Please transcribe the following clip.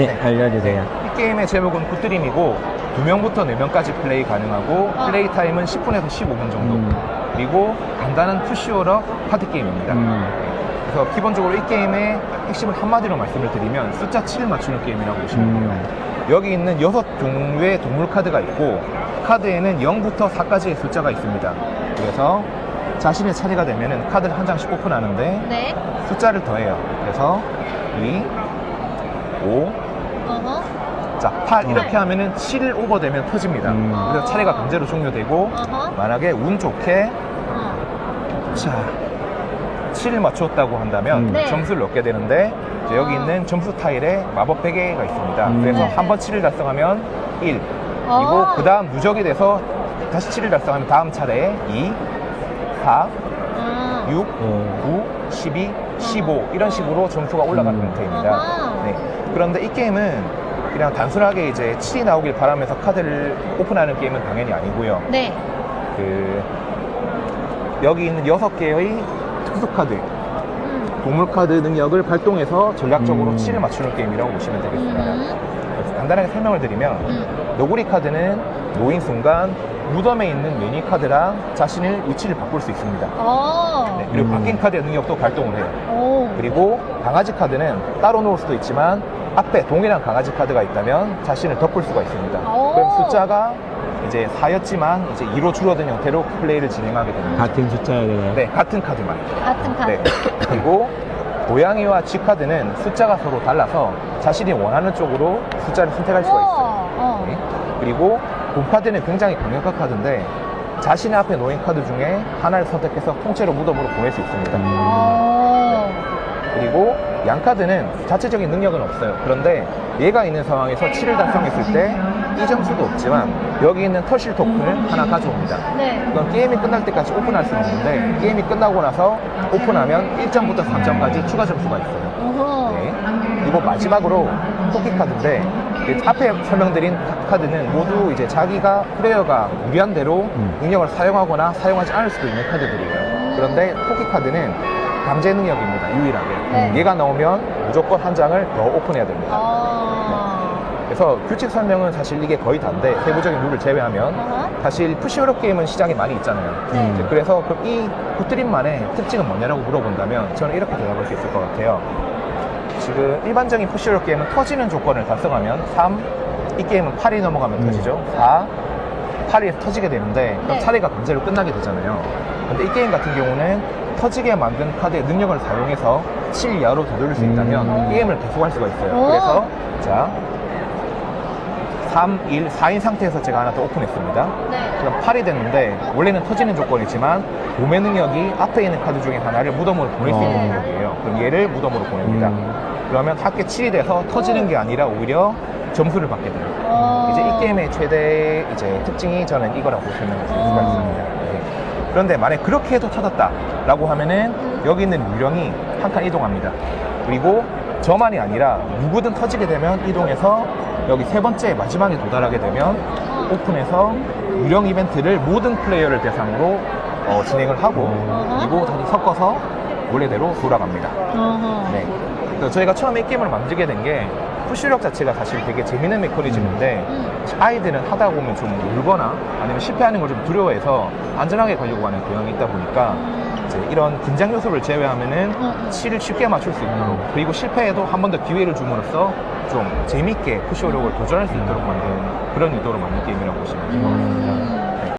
네, 알려주세요. 이 게임의 제목은 굿드림이고 2명부터 4명까지 플레이 가능하고 어. 플레이 타임은 10분에서 15분 정도 음. 그리고 간단한 푸시오러 카드 게임입니다 음. 그래서 기본적으로 이 게임의 핵심을 한마디로 말씀을 드리면 숫자 7을 맞추는 게임이라고 보시면 돼요 음. 여기 있는 여섯 종류의 동물 카드가 있고 카드에는 0부터 4까지의 숫자가 있습니다 그래서 자신의 차례가 되면 카드를 한 장씩 오픈하는데 네. 숫자를 더해요 그래서 2 5 어허. 자, 8 이렇게 하면은 7 오버되면 터집니다. 음. 그래서 차례가 강제로 종료되고 어허. 만약에 운 좋게 어. 자 7을 맞추었다고 한다면 음. 네. 점수를 얻게 되는데 이제 여기 아. 있는 점수 타일에 마법 베개가 있습니다. 음. 그래서 네. 한 번 7을 달성하면 1 아. 그리고 그 다음 누적이 돼서 다시 7을 달성하면 다음 차례에 2 4 아. 6 어. 9 12 15 이런 식으로 점수가 올라가는 음. 형태입니다. 아하. 네. 그런데 이 게임은 그냥 단순하게 이제 7이 나오길 바라면서 카드를 오픈하는 게임은 당연히 아니고요. 네. 그 여기 있는 6개의 특수 카드, 음. 동물 카드 능력을 발동해서 전략적으로 음. 7을 맞추는 게임이라고 보시면 되겠습니다. 음. 그래서 간단하게 설명을 드리면 음. 너구리 카드는 모인 순간 무덤에 있는 매니 카드랑 자신의 위치를 바꿀 수 있습니다. 어. 네, 그리고 음. 바뀐 카드의 능력도 발동을 해요. 오. 그리고 강아지 카드는 따로 놓을 수도 있지만 앞에 동일한 강아지 카드가 있다면 자신을 덮을 수가 있습니다. 오. 그럼 숫자가 이제 4였지만 이제 2로 줄어든 형태로 플레이를 진행하게 됩니다. 같은 숫자야 되나요? 네, 같은 카드만. 같은 카드. 네. 그리고 고양이와 쥐 카드는 숫자가 서로 달라서 자신이 원하는 쪽으로 숫자를 선택할 수가 있어요. 어. 네. 그리고 본 카드는 굉장히 강력한 카드인데 자신의 앞에 놓인 카드 중에 하나를 선택해서 통째로 무덤으로 보낼 수 있습니다. 음. 어. 그리고 양 카드는 자체적인 능력은 없어요. 그런데 얘가 있는 상황에서 7을 달성했을 때 이 점수도 없지만 여기 있는 터실 토큰을 하나 가져옵니다. 네. 이건 게임이 끝날 때까지 오픈할 수는 없는데 게임이 끝나고 나서 오픈하면 1점부터 3점까지 추가 점수가 있어요. 네. 그리고 마지막으로 토끼 카드인데 이 앞에 설명드린 카드는 모두 이제 자기가 플레이어가 무리한 대로 음. 능력을 사용하거나 사용하지 않을 수도 있는 카드들이에요. 그런데 토끼 카드는 강제 능력입니다. 유일하게. 네. 얘가 나오면 무조건 한 장을 더 오픈해야 됩니다. 어. 그래서 규칙 설명은 사실 이게 거의 다인데 세부적인 룰을 제외하면 어허. 사실 푸시오로 게임은 시장이 많이 있잖아요. 네. 이제 그래서 그럼 이 굿드림만의 특징은 뭐냐라고 물어본다면 저는 이렇게 대답할 수 있을 것 같아요. 지금 일반적인 푸시오로 게임은 터지는 조건을 달성하면 3, 이 게임은 8이 넘어가면 음. 터지죠. 4, 8이 터지게 되는데 그럼 네. 차례가 강제로 끝나게 되잖아요. 근데 이 게임 같은 경우는 터지게 만든 카드의 능력을 사용해서 7 이하로 되돌릴 수 있다면 음. 게임을 계속할 수가 있어요. 오. 그래서 자 3, 1, 4인 상태에서 제가 하나 더 오픈했습니다. 네. 그럼 8이 됐는데 원래는 터지는 조건이지만 몸의 능력이 앞에 있는 카드 중에 하나를 무덤으로 보낼 수 있는 어. 능력이에요. 그럼 얘를 무덤으로 보냅니다. 음. 그러면 합계 7이 돼서 터지는 게 아니라 오히려 점수를 받게 돼요. 어. 이제 이 게임의 최대 이제 특징이 저는 이거라고 드릴 수가 어. 있습니다. 네. 그런데 만약 그렇게 해도 터졌다라고 하면은 여기 있는 유령이 한 칸 이동합니다. 그리고 저만이 아니라 누구든 터지게 되면 이동해서 여기 세 번째 마지막에 도달하게 되면 오픈해서 유령 이벤트를 모든 플레이어를 대상으로 어, 진행을 하고. 그리고 다시 섞어서 원래대로 돌아갑니다. 네. 그래서 저희가 처음에 이 게임을 만들게 된 게 푸시력 자체가 사실 되게 재밌는 메커니즘인데 음. 아이들은 하다 보면 좀 울거나 아니면 실패하는 걸 좀 두려워해서 안전하게 가려고 하는 경향이 있다 보니까 이제 이런 긴장 요소를 제외하면은 음, 음. 7을 쉽게 맞출 수 있도록 그리고 실패해도 한 번 더 기회를 줌으로써 좀 재밌게 푸시오력을 도전할 수 있도록 만든 그런 의도로 만든 게임이라고 보시면 돼요. 음.